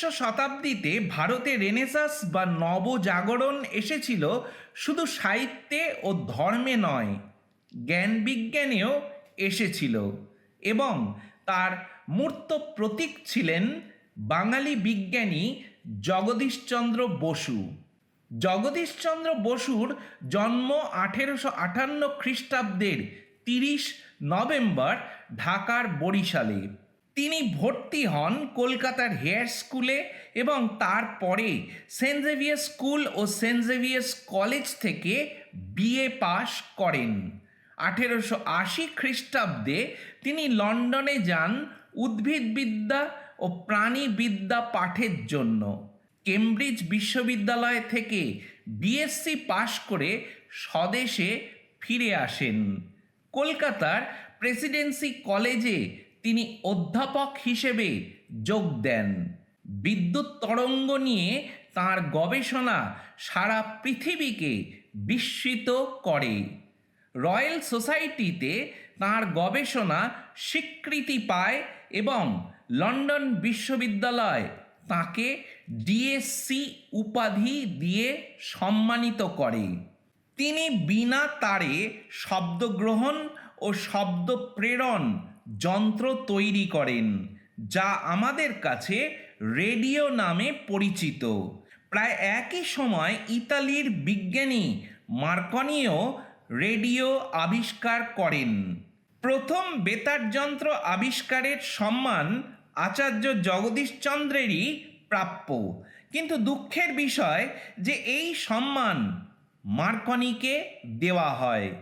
উনবিংশ শতাব্দীতে ভারতে রেনেসাস বা নবজাগরণ এসেছিল শুধু সাহিত্যে ও ধর্মে নয়, জ্ঞান বিজ্ঞানেও এসেছিল এবং তার মূর্ত প্রতীক ছিলেন বাঙালি বিজ্ঞানী জগদীশচন্দ্র বসু। জগদীশচন্দ্র বসুর জন্ম আঠেরোশো আটান্ন খ্রিস্টাব্দের তিরিশ নভেম্বর ঢাকার বরিশালে। তিনি ভর্তি হন কলকাতার হেয়ার স্কুলে এবং তারপরে সেন্ট জেভিয়ার স্কুল ও সেন্ট জেভিয়ার্স কলেজ থেকে বিএ পাশ করেন। আঠেরোশো আশি খ্রিস্টাব্দে তিনি লন্ডনে যান উদ্ভিদবিদ্যা ও প্রাণীবিদ্যা পাঠের জন্য। কেমব্রিজ বিশ্ববিদ্যালয় থেকে বিএসসি পাশ করে স্বদেশে ফিরে আসেন। কলকাতার প্রেসিডেন্সি কলেজে তিনি অধ্যাপক হিসেবে যোগ দেন। বিদ্যুৎ তরঙ্গ নিয়ে তার গবেষণা সারা পৃথিবীকে বিস্মিত করে। রয়্যাল সোসাইটিতে তার গবেষণা স্বীকৃতি পায় এবং লন্ডন বিশ্ববিদ্যালয় তাকে ডিএসসি উপাধি দিয়ে সম্মানিত করে। তিনি বিনা তারে শব্দগ্রহণ ও শব্দ প্রেরণ যন্ত্র তৈরি করেন, যা আমাদের কাছে রেডিও নামে পরিচিত। প্রায় একই সময় ইতালির বিজ্ঞানী মার্কনিও রেডিও আবিষ্কার করেন। প্রথম বেতার যন্ত্র আবিষ্কারের সম্মান আচার্য জগদীশচন্দ্রেরই প্রাপ্য। কিন্তু দুঃখের বিষয় যে এই সম্মান মার্কনিকে দেওয়া হয়।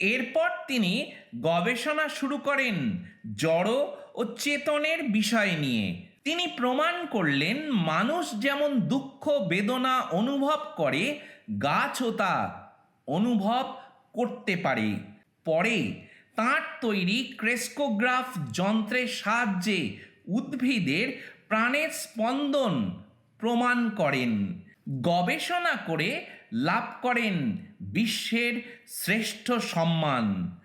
এরপর তিনি গবেষণা শুরু করেন জড় ও চেতনের বিষয় নিয়ে। তিনি প্রমাণ করলেন মানুষ যেমন দুঃখ, বেদনা অনুভব করে, গাছও তা অনুভব করতে পারে। পরে তাঁর তৈরি ক্রেস্কোগ্রাফ যন্ত্রের সাহায্যে উদ্ভিদের প্রাণের স্পন্দন প্রমাণ করেন। গবেষণা করে করেন বিশ্বের শ্রেষ্ঠ সম্মান।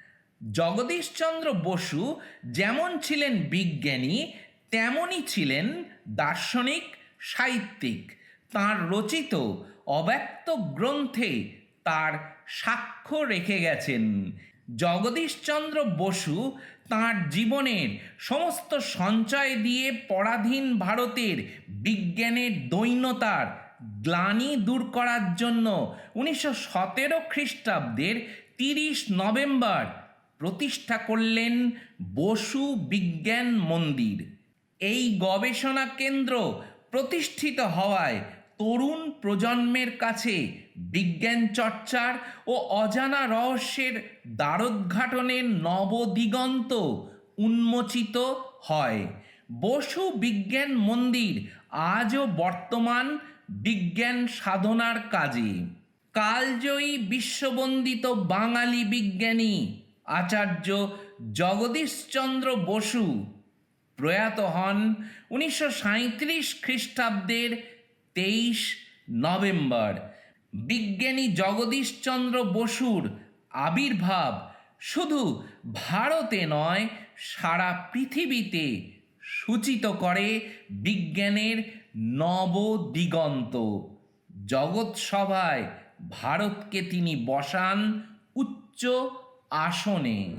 জগদীশচন্দ্র বসু যেমন ছিলেন বিজ্ঞানী, তেমনই ছিলেন দার্শনিক, সাহিত্যিক। তার রচিত অব্যক্ত গ্রন্থে তার সাক্ষ্য রেখে গেছেন। জগদীশচন্দ্র বসু তাঁর জীবনের সমস্ত সঞ্চয় দিয়ে পরাধীন ভারতের বিজ্ঞানের দৈন্যতার গ্লানি দূর করার জন্য উনিশশো সতেরো খ্রিস্টাব্দের তিরিশ নভেম্বর প্রতিষ্ঠা করলেন বসু বিজ্ঞান মন্দির। এই গবেষণা কেন্দ্র প্রতিষ্ঠিত হওয়ায় তরুণ প্রজন্মের কাছে বিজ্ঞান চর্চার ও অজানা রহস্যের দ্বারোদ্ঘাটনের নবদিগন্ত উন্মোচিত হয়। বসু বিজ্ঞান মন্দির আজও বর্তমান বিজ্ঞান সাধনার কাজে। কালজয়ী বিশ্ববন্দিত বাঙালি বিজ্ঞানী আচার্য জগদীশচন্দ্র বসু প্রয়াত হন উনিশশো সাঁত্রিশ খ্রিস্টাব্দের তেইশ নভেম্বর। বিজ্ঞানী জগদীশচন্দ্র বসুর আবির্ভাব শুধু ভারতে নয়, সারা পৃথিবীতে সূচিত করে বিজ্ঞানের নবদিগন্ত। জগৎসভায় ভারতকে তিনি বসান উচ্চ আসনে।